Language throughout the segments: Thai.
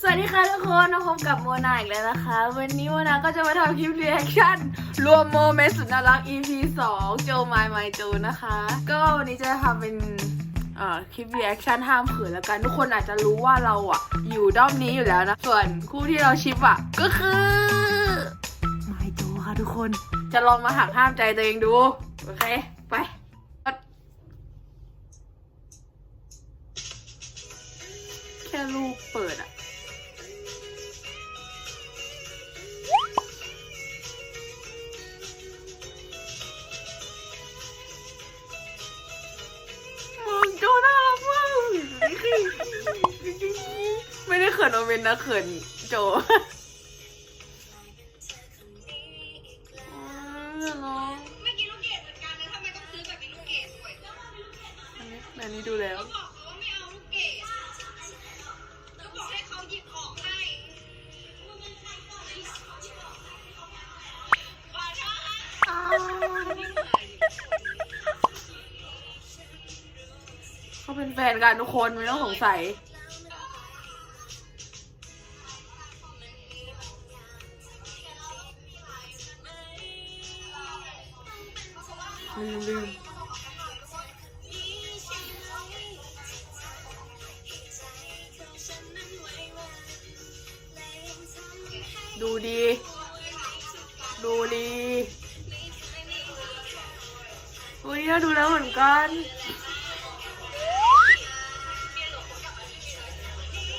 สวัสดีค่ะทุกคนมาพบกับโมนาอีกแล้วนะคะ วันนี้โมนาก็จะมาทำคลิปรีแอคชั่นรวมโมเมนต์สุดน่ารัก EP 2 โจไมไมโจนะคะ ก็วันนี้จะทำเป็นคลิปรีแอคชั่นห้ามเขินแล้วกันทุกคนอาจจะรู้ว่าเราอะอยู่ด้อมนี้อยู่แล้วนะ ส่วนคู่ที่เราชิปอะก็คือไมโจค่ะทุกคนจะลองมาหักห้ามใจตัวเองดู โอเค ไปแค่ลูกเปิด อกให้เขาหยิบของให้ขอโทษเขาเป็นแฟนกันทุกคนไม่ต้องสงสัย ลืมลืมดูดี ดูดีอุ้ยน่าดูแล้วเหมือนกัน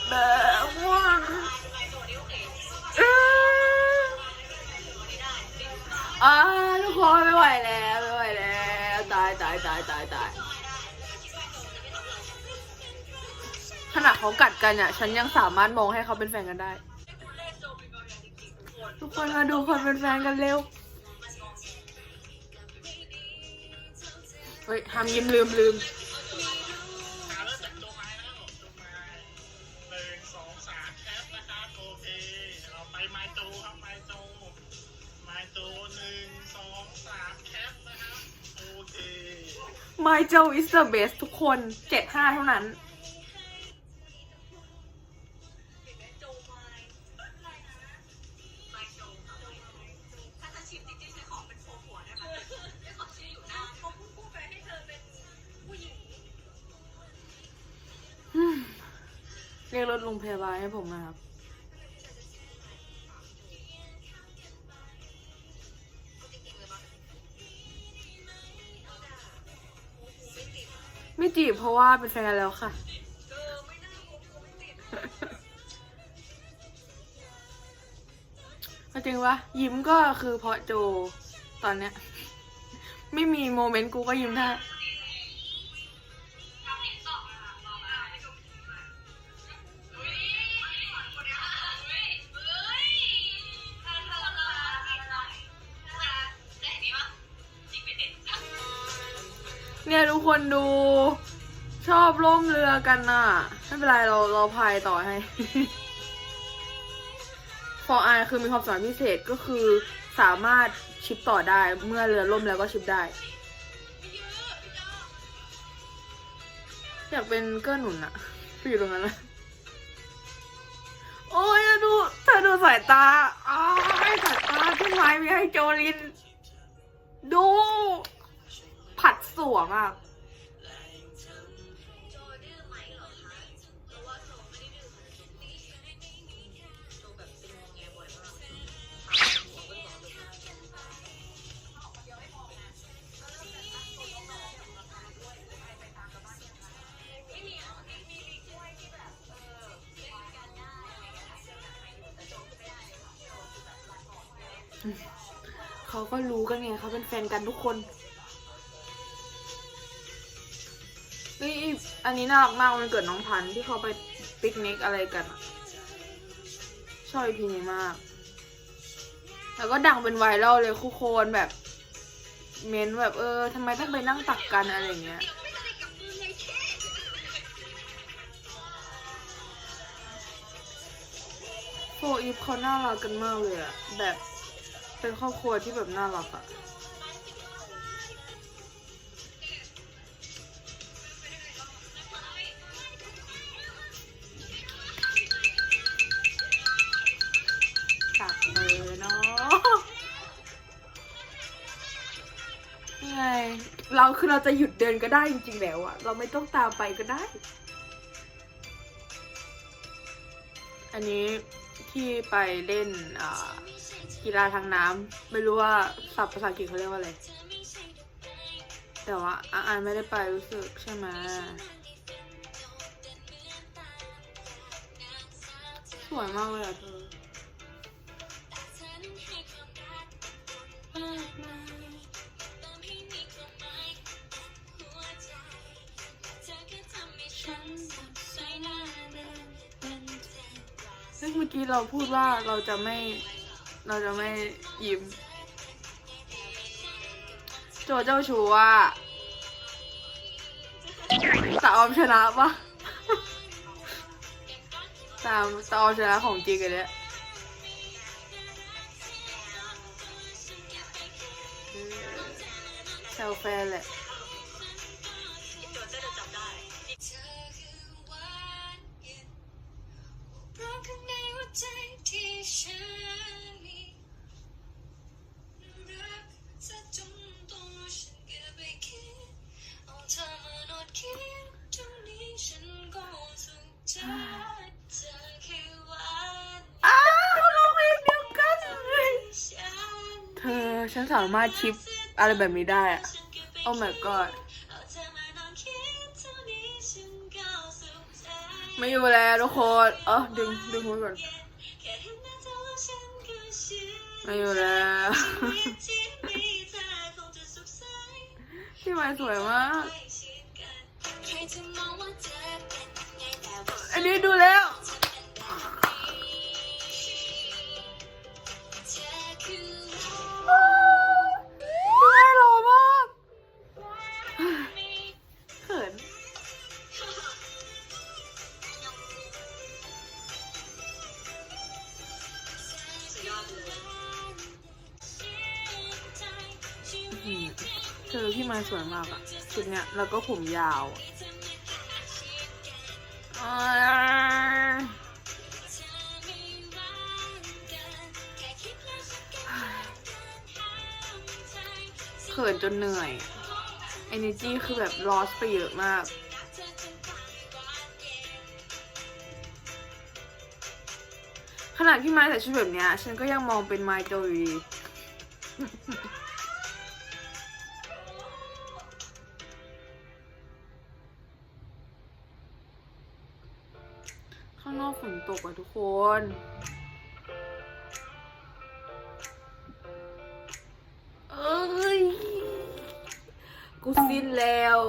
แบบว่าอ่าทุกคนไม่ไหวแล้วายตายตายตายตายขณะเขากัดกันเนี่ยฉันยังสามารถมองให้เขาเป็นแฟนกันได้ ทุกคนมาดูคนเป็นแฟนกันเร็วเฮ้ยทำยิ้มลืมลืม My Joe is the best ทุกคนเจ็ดห้าเท่านั้น เรียกรถโรงพยาบาลให้ผมนะครับ จีบเพราะว่าเป็นแฟนกันแล้วค่ะจริงวะยิ้มก็คือเพราะโจตอนเนี้ย ไม่มีโมเมนต์กูก็ยิ้มได้ คนดู ชอบล่มเรือกันน่ะ ไม่เป็นไรเราเราพายต่อให้ ฟอร์ไอคือมีความสามารถพิเศษก็คือสามารถชิปต่อได้เมื่อเรือล่มแล้วก็ชิปได้ อยากเป็นเกื้อหนุนอะไปอยู่ตรงนั้นนะโอ้ยดูเธอดูสายตาอ้าวสายตาที่ไม้มีให้โจลิน ดู ผัดสวมอะ เขาก็รู้กันไงเขาเป็นแฟนกันทุกคนเฮ้ยอันนี้น่ารักมากมันเกิดน้องพันที่เขาไปปิกนิกอะไรกันชอบอีพีนี้มาก แล้วก็ดังเป็นไวรัลเลยคู่โคนแบบ เมนแบบเออทำไมต้องไปนั่งตักกันอะไรเงี้ยโฟอีฟเขาน่ารักกันมากเลยอะแบบ เป็นครอบครัวที่แบบน่ารักอะตักเลยเนาะยังไงเราคือเราจะหยุดเดินก็ได้จริงๆแล้วอะเราไม่ต้องตามไปก็ได้ อันนี้ ที่ไปเล่นกีฬาทางน้ำไม่รู้ว่าศัพท์ภาษาอังกฤษเขาเรียกว่าอะไร แต่ว่าอาอานไม่ได้ไปรู้สึกใช่ไหมสวยมากเลยอะเธอ ซึ่งเมื่อกี้เราพูดว่าเราจะไม่เราจะไม่ยิ้ม โจเจ้าชูว่าตาออมชนะปะตามตาออมชนะของจริงอันเนี้ยแซวแฟนแหละ ใจที่ฉันมีรักซะจนตัวฉันเก็บไปคิดเอาเธอมานอนคิดตรงนี้ฉันก็สุขใจเธอคือวันอ้าวเขาร้องเพลงเดียวกันเลยเธอฉันสามารถชิปอะไรแบบนี้ได้อะโอ้ my god ไม่อยู่แล้วทุกคน เออดึง ดึงหัวก่อน ไม่อยู่แล้วชีวิตที่มีเธอคงจะสุขใสพี่ไม้สวยมากใครจะมองว่าเธอเป็นไงแต่ว่าอันนี้ดูแล้ว เธอพี่ไม้สวยมากอะชุดเนี้ยแล้วก็ผมยาวเขินจนเหนื่อย energy คือแบบ lost ไปเยอะมากขนาดพี่ไม้ใส่ชุดแบบเนี้ย ฉันก็ยังมองเป็นไม้โจอยู่ เอ้ย กูสิ้นแล้ว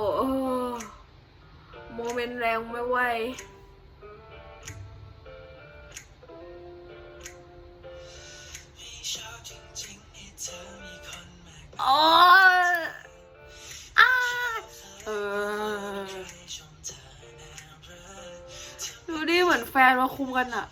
โมเมนต์แรงไม่ไหวโอ้ยอ้าเออดูดิเหมือนแฟนมาคุมกันอะ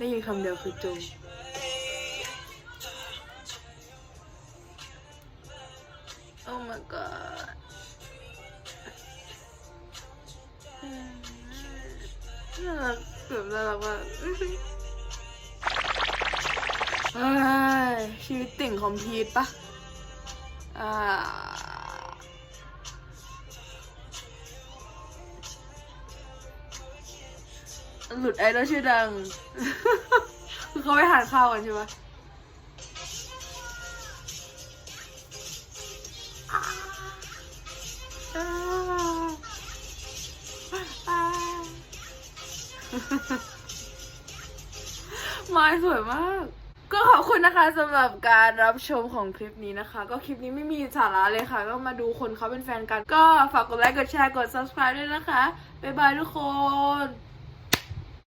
ได้ยินคำเดียวคือจูโอ้ my god น่ารักแบบน่ารักมากเอ้ยชีวิตติ่งคอมพีทปะอ่า หลุดไอดอลชื่อดัง คือเขาไปทานข้าวกันใช่ปะอ่าอ่าอ่าไม้สวยมาก ก็ขอบคุณนะคะสำหรับการรับชมของคลิปนี้นะคะ ก็คลิปนี้ไม่มีสาระเลยค่ะ ก็มาดูคนเขาเป็นแฟนกัน ก็ฝากกดไลค์ กดแชร์ กด subscribe ด้วยนะคะ บ๊ายบายทุกคน